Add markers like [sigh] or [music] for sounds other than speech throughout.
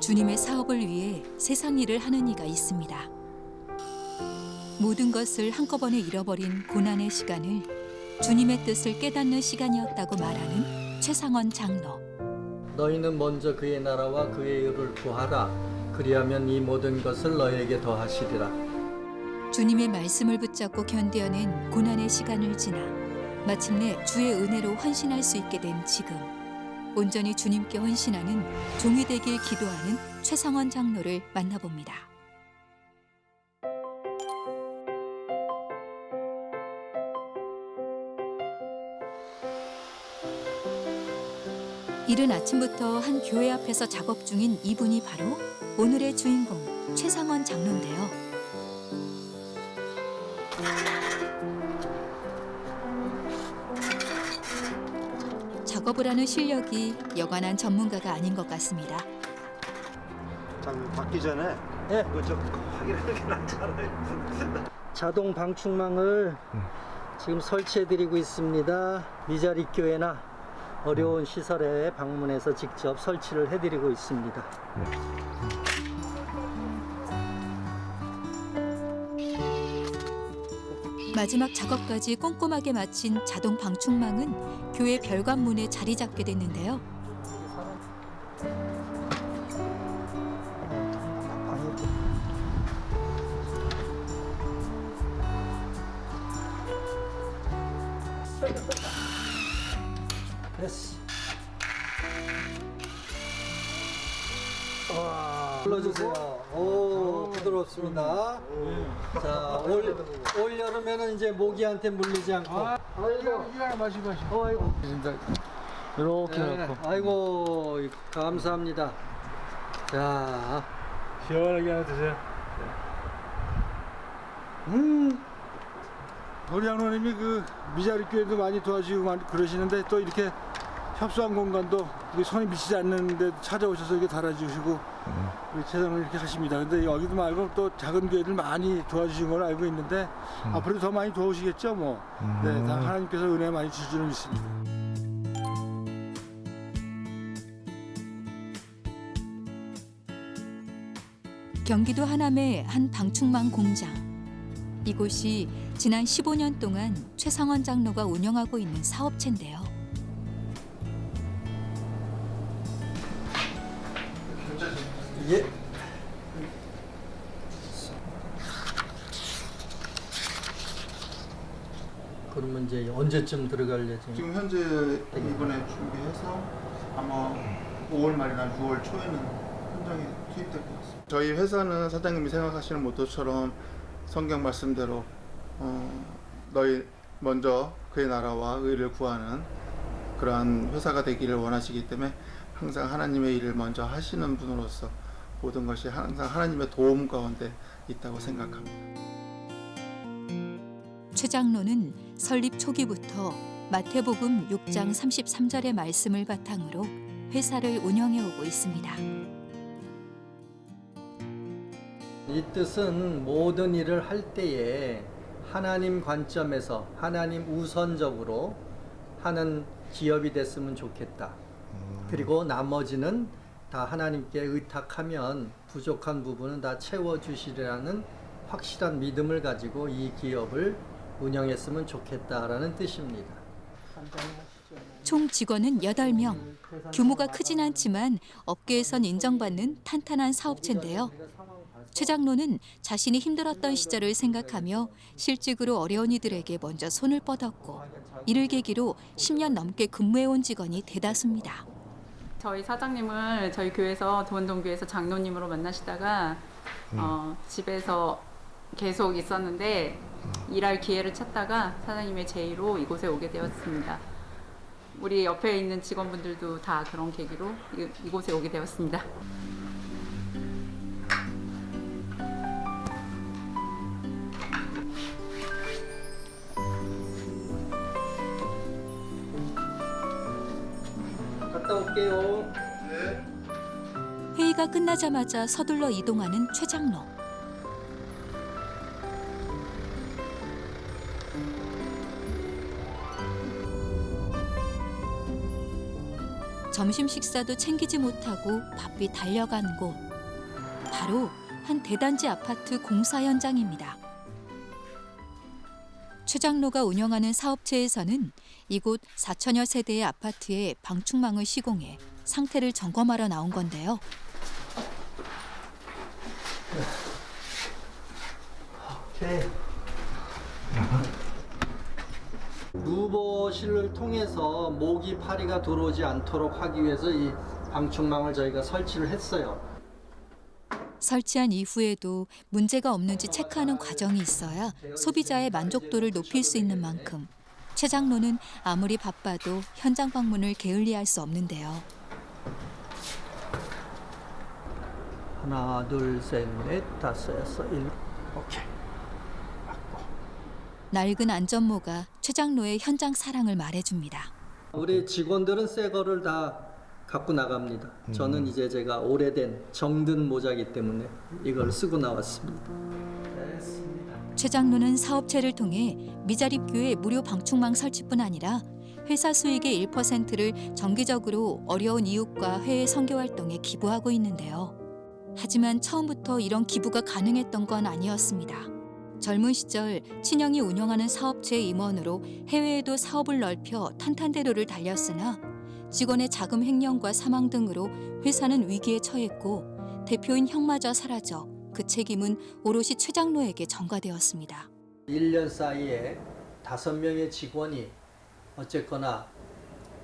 주님의 사업을 위해 세상 일을 하는 이가 있습니다. 모든 것을 한꺼번에 잃어버린 고난의 시간을 주님의 뜻을 깨닫는 시간이었다고 말하는 최상원 장로. 너희는 먼저 그의 나라와 그의 의를 구하라. 그리하면 이 모든 것을 너희에게 더하시리라. 주님의 말씀을 붙잡고 견뎌낸 고난의 시간을 지나 마침내 주의 은혜로 헌신할 수 있게 된 지금 온전히 주님께 헌신하는 종이 되길 기도하는 최상원 장로를 만나봅니다. 이른 아침부터 한 교회 앞에서 작업 중인 이분이 바로 오늘의 주인공 최상원 장로인데요. 작업을 하는 실력이 여간한 전문가가 아닌 것 같습니다. 장 받기 전에 네. 이거 좀 확인하는 게 낫잖아요. [laughs] 자동 방충망을 지금 설치해 드리고 있습니다. 미자리 교회나 어려운 시설에 방문해서 직접 설치를 해 드리고 있습니다. 마지막 작업까지 꼼꼼하게 마친 자동 방충망은 교회 별관문에 자리 잡게 됐는데요. 됐어. 와, 불러주세요. 오, 부드럽습니다. 자, 올, 올 여름에는 이제 모기한테 물리지 않고. 아이고, 이거 마시고 마시고. 어, 아이고. 이렇게 네, 놓고 아이고, 감사합니다. 자, 시원하게 하나 드세요. 음, 우리 장로님이 그 미자리 교회도 많이 도와주고 많이 그러시는데 또 이렇게 협소한 공간도 이게 손이 미치지 않는데 찾아오셔서 이렇게 달아주시고 우리 최장로 이렇게 하십니다. 근데 여기도 말고 또 작은 교회들 많이 도와주신 걸 알고 있는데 앞으로 더 많이 도우시겠죠 뭐. 네, 다 하나님께서 은혜 많이 주시는 믿습니다. 경기도 하남의 한 방충망 공장. 이곳이 지난 15년 동안 최상원 장로가 운영하고 있는 사업체인데요. 예. 그러면 이제 언제쯤 들어갈 예정? 지금 현재 이번에 준비해서 아마 5월 말이나 6월 초에는 현장에 투입될 것 같습니다. 저희 회사는 사장님이 생각하시는 모토처럼 성경 말씀대로 어, 너희 먼저 그의 나라와 의를 구하는 그러한 회사가 되기를 원하시기 때문에 항상 하나님의 일을 먼저 하시는 분으로서 모든 것이 항상 하나님의 도움 가운데 있다고 생각합니다. 최 장로는 설립 초기부터 마태복음 6장 33절의 말씀을 바탕으로 회사를 운영해 오고 있습니다. 이 뜻은 모든 일을 할 때에 하나님 관점에서 하나님 우선적으로 하는 기업이 됐으면 좋겠다. 그리고 나머지는 다 하나님께 의탁하면 부족한 부분은 다 채워주시리라는 확실한 믿음을 가지고 이 기업을 운영했으면 좋겠다라는 뜻입니다. 총 직원은 8명. 규모가 크진 않지만 업계에선 인정받는 탄탄한 사업체인데요. 최 장로는 자신이 힘들었던 시절을 생각하며 실직으로 어려운 이들에게 먼저 손을 뻗었고 이를 계기로 10년 넘게 근무해온 직원이 대다수입니다. 저희 사장님을 저희 교회에서 도원동교에서 장로님으로 만나시다가 어, 집에서 계속 있었는데 일할 기회를 찾다가 사장님의 제의로 이곳에 오게 되었습니다. 우리 옆에 있는 직원분들도 다 그런 계기로 이, 이곳에 오게 되었습니다. 갔다 올게요. 회의가 끝나자마자 서둘러 이동하는 최 장로. 점심 식사도 챙기지 못하고 바삐 달려간 곳. 바로 한 대단지 아파트 공사 현장입니다. 최장로가 운영하는 사업체에서는 이곳 4천여 세대의 아파트의 방충망을 시공해 상태를 점검하러 나온 건데요. 오케이. 무보실을 통해서 모기 파리가 들어오지 않도록 하기 위해서 이 방충망을 저희가 설치를 했어요. 설치한 이후에도 문제가 없는지 체크하는 과정이 있어야 소비자의 만족도를 높일 수 있는 만큼 최 장로는 아무리 바빠도 현장 방문을 게을리할 수 없는데요. 하나, 둘, 셋, 넷, 다섯, 여섯, 일곱. 오케이. 낡은 안전모가 최 장로의 현장 사랑을 말해줍니다. 우리 직원들은 새 거를 다 갖고 나갑니다. 저는 이제 제가 오래된 정든 모자기 때문에 이걸 쓰고 나왔습니다. 됐습니다. 최 장로는 사업체를 통해 미자립교회 무료 방충망 설치뿐 아니라 회사 수익의 1%를 정기적으로 어려운 이웃과 해외 선교 활동에 기부하고 있는데요. 하지만 처음부터 이런 기부가 가능했던 건 아니었습니다. 젊은 시절 친형이 운영하는 사업체 임원으로 해외에도 사업을 넓혀 탄탄대로를 달렸으나 직원의 자금 횡령과 사망 등으로 회사는 위기에 처했고 대표인 형마저 사라져 그 책임은 오롯이 최 장로에게 전가되었습니다. 1년 사이에 다섯 명의 직원이 어쨌거나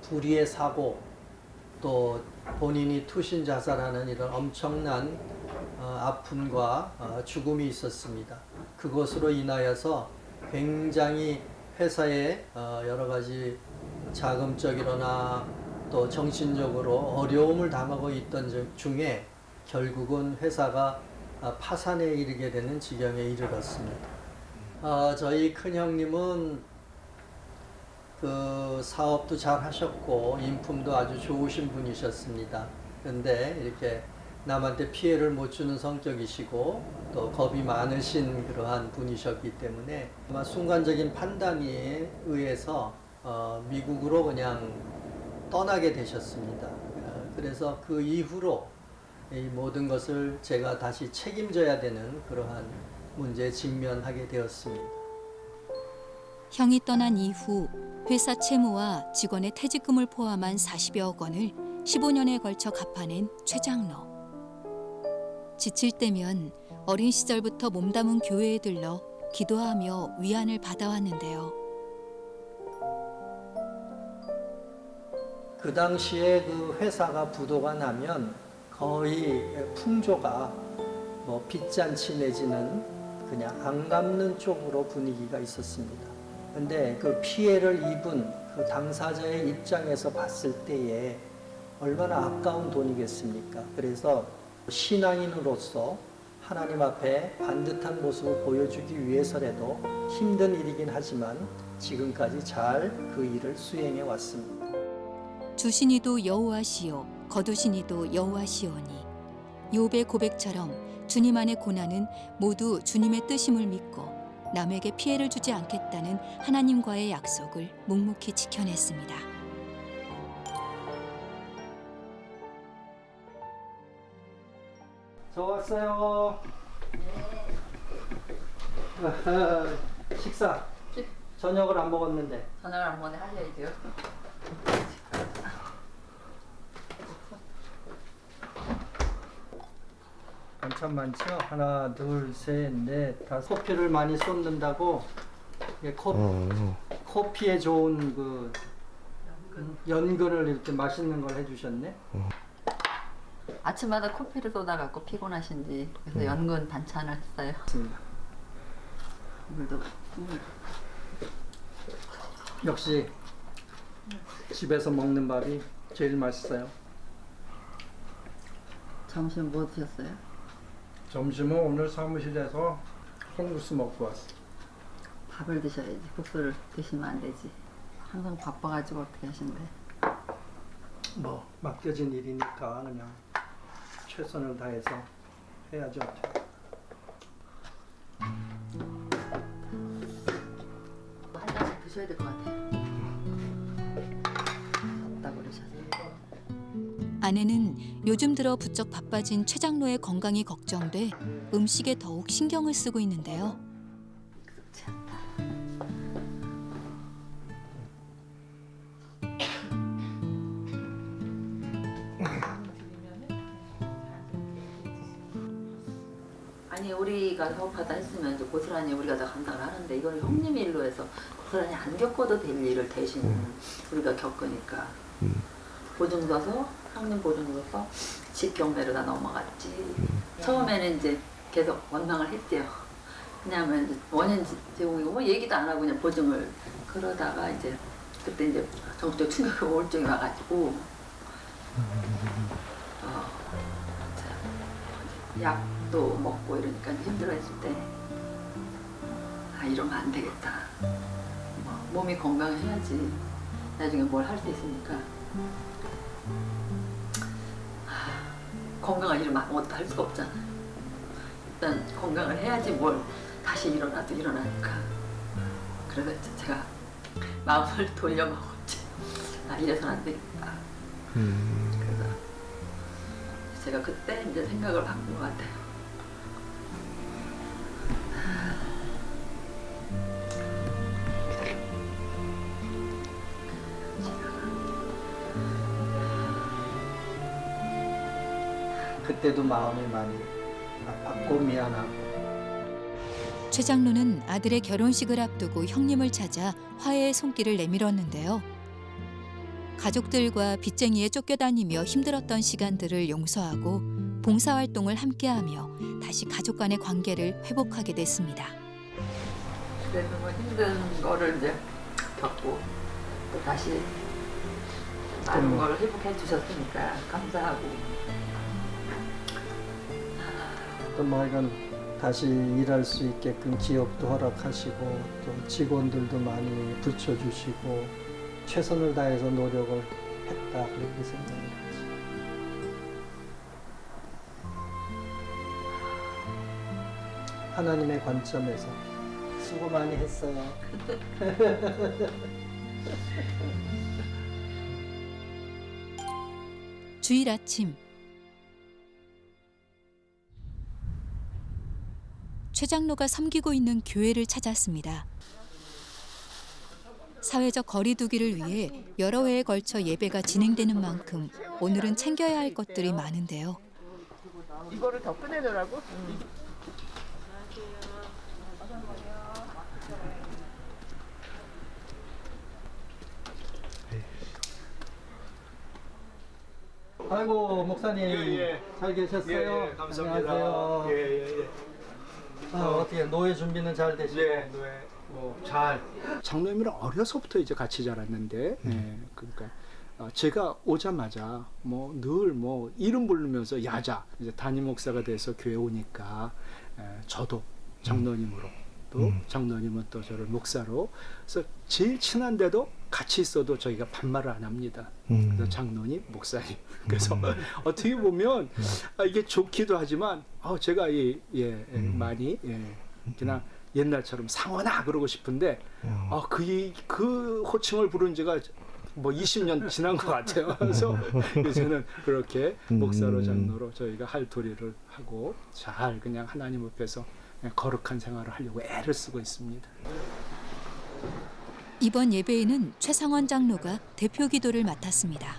불의의 사고 또 본인이 투신 자살하는 이런 엄청난 어, 아픔과 어, 죽음이 있었습니다. 그것으로 인하여서 굉장히 회사에 어, 여러 가지 자금적이거나 또 정신적으로 어려움을 당하고 있던 중- 중에 결국은 회사가 아, 파산에 이르게 되는 지경에 이르렀습니다. 어, 저희 큰 형님은 그 사업도 잘 하셨고 인품도 아주 좋으신 분이셨습니다. 그런데 이렇게 남한테 피해를 못 주는 성격이시고 또 겁이 많으신 그러한 분이셨기 때문에 아마 순간적인 판단에 의해서 어, 미국으로 그냥 떠나게 되셨습니다. 어, 그래서 그 이후로 이 모든 것을 제가 다시 책임져야 되는 그러한 문제에 직면하게 되었습니다. 형이 떠난 이후 회사 채무와 직원의 퇴직금을 포함한 40여억 원을 15년에 걸쳐 갚아낸 최 장로. 지칠 때면 어린 시절부터 몸담은 교회에 들러 기도하며 위안을 받아왔는데요. 그 당시에 그 회사가 부도가 나면 거의 풍조가 뭐 빚잔치 내지는 그냥 안 갚는 쪽으로 분위기가 있었습니다. 근데 그 피해를 입은 그 당사자의 입장에서 봤을 때에 얼마나 아까운 돈이겠습니까? 그래서 신앙인으로서 하나님 앞에 반듯한 모습을 보여주기 위해서라도 힘든 일이긴 하지만 지금까지 잘 그 일을 수행해 왔습니다. 주신이도 여호와시요 거두신이도 여호와시오니 욥의 고백처럼 주님 안의 고난은 모두 주님의 뜻임을 믿고 남에게 피해를 주지 않겠다는 하나님과의 약속을 묵묵히 지켜냈습니다. 저 왔어요. [laughs] 식사. 저녁을 안 먹었는데. 전화를 한 번에 하셔야 죠. 반찬 많죠? 하나, 둘, 셋, 넷, 다섯. 커피를 많이 쏟는다고 이게 코, 커피에 좋은 그 연근을 이렇게 맛있는 걸 해주셨네. 아침마다 커피를 쏟아갖고 피곤하신지 그래서 연근 반찬을 했어요. 맞습니다. 물도 역시 집에서 먹는 밥이 제일 맛있어요. 점심 뭐 드셨어요? 점심은 오늘 사무실에서 콩국수 먹고 왔어. 밥을 드셔야지 국수를 드시면 안 되지. 항상 바빠가지고 어떻게 하신대? 뭐 맡겨진 일이니까 그냥 최선을 다해서 해야죠. 한 잔씩 드셔야 될 것 같아요. 아내는 요즘 들어 부쩍 바빠진 최 장로의 건강이 걱정돼 음식에 더욱 신경을 쓰고 있는데요. 아니 우리가 사업하다 했으면 이제 고스란히 우리가 다 감당을 하는데 이거는 형님 일로 해서 고스란히 안 겪어도 될 일을 대신 우리가 겪으니까. 보증 서서 형님 보증 서서 집 경매로 다 넘어갔지 처음에는 이제 계속 원망을 했대요 왜냐하면 원인 제공이고 뭐 얘기도 안 하고 그냥 보증을 그러다가 이제 그때 이제 정신적 충격 우울증이 와가지고 어, 자, 약도 먹고 이러니까 힘들어했을 때, 아, 이러면 안 되겠다. 뭐, 몸이 건강해야지. 나중에 뭘 할 수 있으니까. 아, 건강을 잃으면 아무것도 할 수가 없잖아. 일단 건강을 해야지 뭘 다시 일어나도 일어나니까. 그래서 제가 마음을 [laughs] 돌려먹었지. 아, 이래서는 안 되겠다. 그래서 제가 그때 이제 생각을 바꾼 것 같아요. 그때도 마음이 많이 아팠고 미안하고 최 장로는 아들의 결혼식을 앞두고 형님을 찾아 화해의 손길을 내밀었는데요. 가족들과 빚쟁이에 쫓겨다니며 힘들었던 시간들을 용서하고 봉사활동을 함께하며 다시 가족 간의 관계를 회복하게 됐습니다. 그래서 뭐 힘든 거를 이제 겪고 또 다시 많은 걸 회복해 주셨으니까 감사하고 또뭐 이런 다시 일할 수 있게끔 기업도 허락하시고 또 직원들도 많이 붙여주시고 최선을 다해서 노력을 했다 그렇게 하지. 하나님의 관점에서 수고 많이 했어요. 주일 아침 최 장로가 섬기고 있는 교회를 찾았습니다. 사회적 거리두기를 위해 여러 회에 걸쳐 예배가 진행되는 만큼 오늘은 챙겨야 할 것들이 많은데요. 이거를 더 꺼내더라고. 아이고 목사님 예, 잘 계셨어요? 예, 감사합니다. 안녕하세요. 예, 예, 예. 아, 어떻게 노예 준비는 잘 되시고? 네, 네. 뭐 잘. 장로님이랑 어려서부터 이제 같이 자랐는데, 예, 그러니까 어, 제가 오자마자 뭐 늘 뭐 이름 부르면서 야자 이제 담임 목사가 돼서 교회 오니까 예, 저도 장로님으로 또 장로님은 또 저를 목사로. 그래서 제일 친한데도 같이 있어도 저희가 반말을 안 합니다. 그래서 장로님, 목사님. [laughs] 그래서 어떻게 보면 아, 이게 좋기도 하지만 아, 제가 이, 예, 예, 많이 예, 그냥 옛날처럼 상원아 그러고 싶은데 아, 그, 이- 그 호칭을 부른 지가 뭐 20년 지난 것 같아요. [laughs] 그래서 요새는 그렇게 목사로 장로로 저희가 할 도리를 하고 잘 그냥 하나님 앞에서 거룩한 생활을 하려고 애를 쓰고 있습니다. 이번 예배에는 최상원 장로가 대표 기도를 맡았습니다.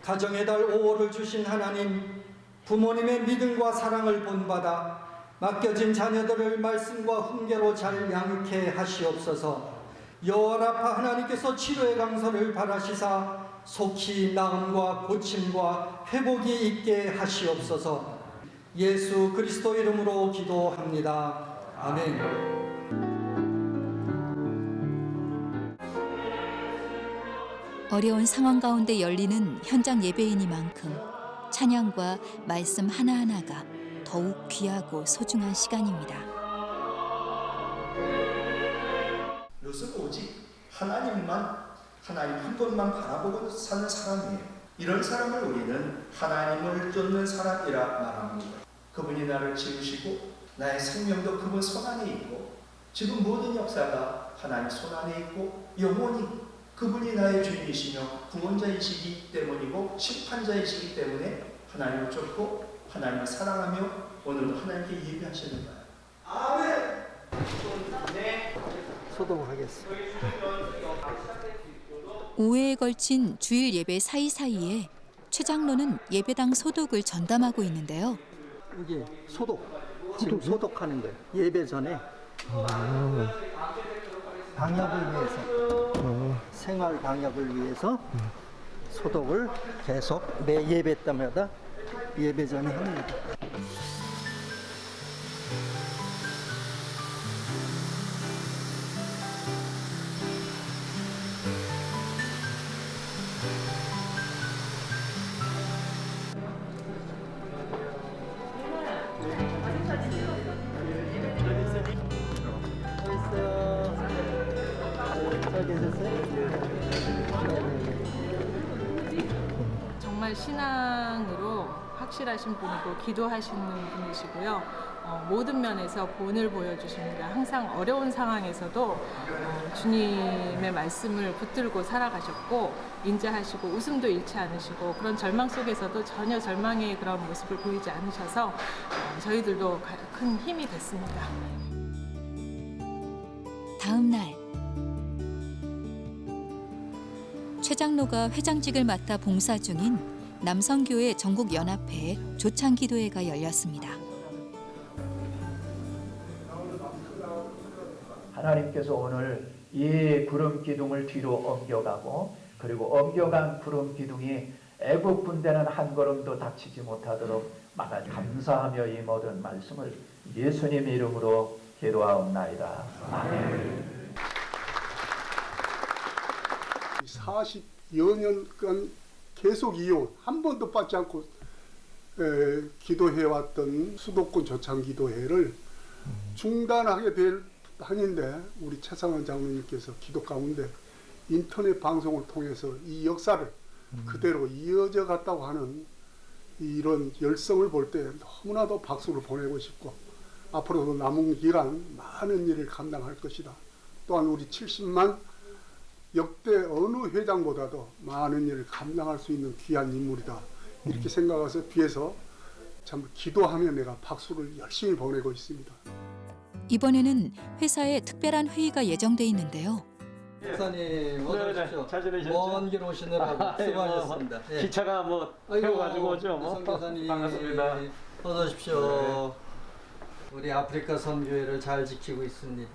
가정의 달 5월을 주신 하나님, 부모님의 믿음과 사랑을 본받아 맡겨진 자녀들을 말씀과 훈계로 잘 양육해 하시옵소서. 여호와라파 하나님께서 치료의 강서를 바라시사 속히 나음과 고침과 회복이 있게 하시옵소서. 예수 그리스도 이름으로 기도합니다. 아멘. 어려운 상황 가운데 열리는 현장 예배이니만큼 찬양과 말씀 하나하나가 더욱 귀하고 소중한 시간입니다. 하나님만 하나님 한 분만 바라보고 사는 사람이에요. 이런 사람을 우리는 하나님을 쫓는 사람이라 말합니다. 그분이 나를 지으시고 나의 생명도 그분 손 안에 있고 지금 모든 역사가 하나님 손 안에 있고 영원히 그분이 나의 주인이시며 구원자이시기 때문이고 심판자이시기 때문에 하나님을 쫓고 하나님을 사랑하며 오늘도 하나님께 예배하시는 거예요. 아멘. 소독하겠습니다. 5회에 걸친 주일 예배 사이사이에 최 장로는 예배당 소독을 전담하고 있는데요. 여기 소독. 지금 소독하는 거예요. 예배 전에 방역을 위해서 생활 방역을 위해서 소독을 계속 매 예배 때마다 예배 전에 합니다. 정말 신앙으로 확실하신 분이고 기도하시는 분이시고요. 어, 모든 면에서 본을 보여주십니다. 항상 어려운 상황에서도 어, 주님의 말씀을 붙들고 살아가셨고 인자하시고 웃음도 잃지 않으시고 그런 절망 속에서도 전혀 절망의 그런 모습을 보이지 않으셔서 어, 저희들도 가- 큰 힘이 됐습니다. 다음 날 최 장로가 회장직을 맡아 봉사 중인 남성교회 전국 연합회의 조창 기도회가 열렸습니다. 하나님께서 오늘 이 구름 기둥을 뒤로 옮겨가고 그리고 옮겨간 구름 기둥이 애국 군대는 한 걸음도 다치지 못하도록 막아 감사하며 이 모든 말씀을 예수님 이름으로 기도하옵나이다. 아멘. 40여 년간 계속 이혼 한 번도 빠지 않고 에, 기도해왔던 수도권 조창 기도회를 중단하게 될 한인데 우리 최상원 장로님께서 기도 가운데 인터넷 방송을 통해서 이 역사를 그대로 이어져 갔다고 하는 이런 열성을 볼 때 너무나도 박수를 보내고 싶고 앞으로도 남은 기간 많은 일을 감당할 것이다. 또한 우리 70만 역대 어느 회장보다도 많은 일을 감당할 수 있는 귀한 인물이다. 이렇게 생각해서 뒤에서 참 기도하며 내가 박수를 열심히 보내고 있습니다. 이번에는 회사에 특별한 회의가 예정돼 있는데요. 목사님 어서 오십시오. 잘 지내셨죠? 먼길 오시느라고 수고하셨습니다. 예. 기차가 뭐 태워가지고 오죠. 뭐성 교사님 반갑습니다. 어서 오십시오. 우리 아프리카 선교회를 잘 지키고 있습니다.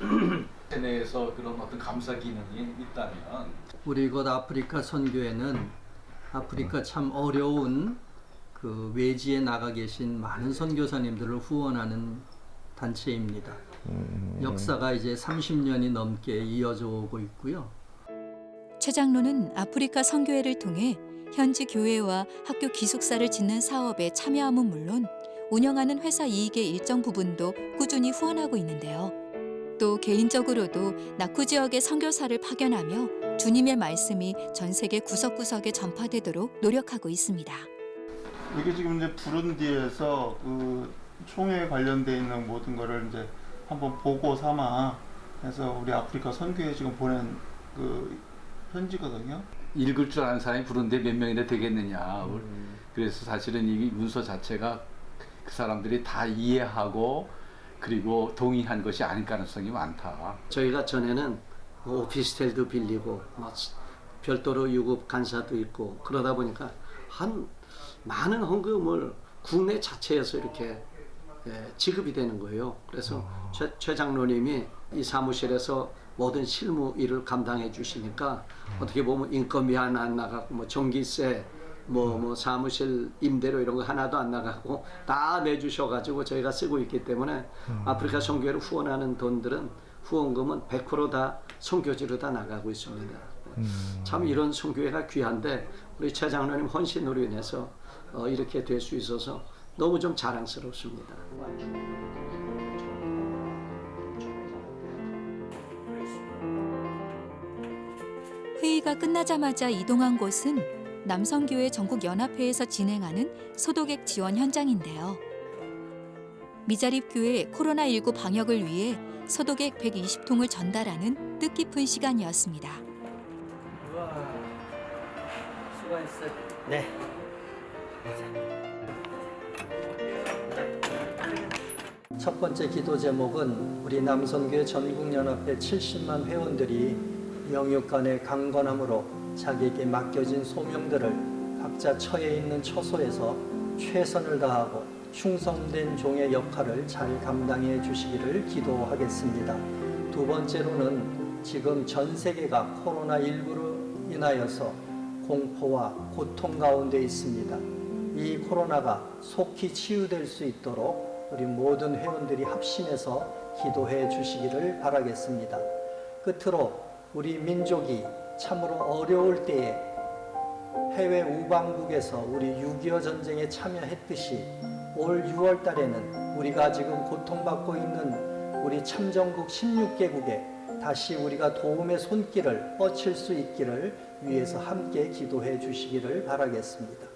[clears throat] 내에서 그런 어떤 감사 기능이 있다면 우리 이곳 아프리카 선교회는 아프리카 참 어려운 그 외지에 나가 계신 많은 선교사님들을 후원하는 단체입니다. 역사가 이제 30년이 넘게 이어져 오고 있고요. 최 장로는 아프리카 선교회를 통해 현지 교회와 학교 기숙사를 짓는 사업에 참여함은 물론 운영하는 회사 이익의 일정 부분도 꾸준히 후원하고 있는데요. 또 개인적으로도 낙후 지역의 선교사를 파견하며 주님의 말씀이 전 세계 구석구석에 전파되도록 노력하고 있습니다. 이게 지금 이제 부룬디에서 그 총회에 관련돼 있는 모든 거를 이제 한번 보고 삼아 해서 우리 아프리카 선교에 지금 보낸 그 편지거든요. 읽을 줄 아는 사람이 부른데 몇 명이나 되겠느냐. 그래서 사실은 이 문서 자체가 그 사람들이 다 이해하고 그리고 동의한 것이 아닐 가능성이 많다. 저희가 전에는 뭐 오피스텔도 빌리고 뭐 별도로 유급 간사도 있고 그러다 보니까 한 많은 헌금을 국내 자체에서 이렇게 예, 지급이 되는 거예요. 그래서 최, 최 장로님이 이 사무실에서 모든 실무 일을 감당해 주시니까 어떻게 보면 인건비 하나 안 나가고 뭐 전기세 뭐, 뭐 사무실 임대료 이런 거 하나도 안 나가고 다 내주셔가지고 저희가 쓰고 있기 때문에 아프리카 선교회를 후원하는 돈들은 후원금은 100%다 선교지로 다 나가고 있습니다. 참 이런 선교회가 귀한데 우리 최 장로님 헌신으로 인해서 어, 이렇게 될 수 있어서 너무 좀 자랑스럽습니다. 회의가 끝나자마자 이동한 곳은 남성교회 전국 연합회에서 진행하는 소독액 지원 현장인데요. 미자립교회 코로나19 방역을 위해 소독액 120통을 전달하는 뜻깊은 시간이었습니다. 우와, 수고했어요. 네. 첫 번째 기도 제목은 우리 남선교회 전국연합회 70만 회원들이 영육 간의 강건함으로 자기에게 맡겨진 소명들을 각자 처해 있는 처소에서 최선을 다하고 충성된 종의 역할을 잘 감당해 주시기를 기도하겠습니다. 두 번째로는 지금 전 세계가 코로나19로 인하여서 공포와 고통 가운데 있습니다. 이 코로나가 속히 치유될 수 있도록 우리 모든 회원들이 합심해서 기도해 주시기를 바라겠습니다. 끝으로 우리 민족이 참으로 어려울 때에 해외 우방국에서 우리 6.25 전쟁에 참여했듯이 올 6월 달에는 우리가 지금 고통받고 있는 우리 참전국 16개국에 다시 우리가 도움의 손길을 뻗칠 수 있기를 위해서 함께 기도해 주시기를 바라겠습니다.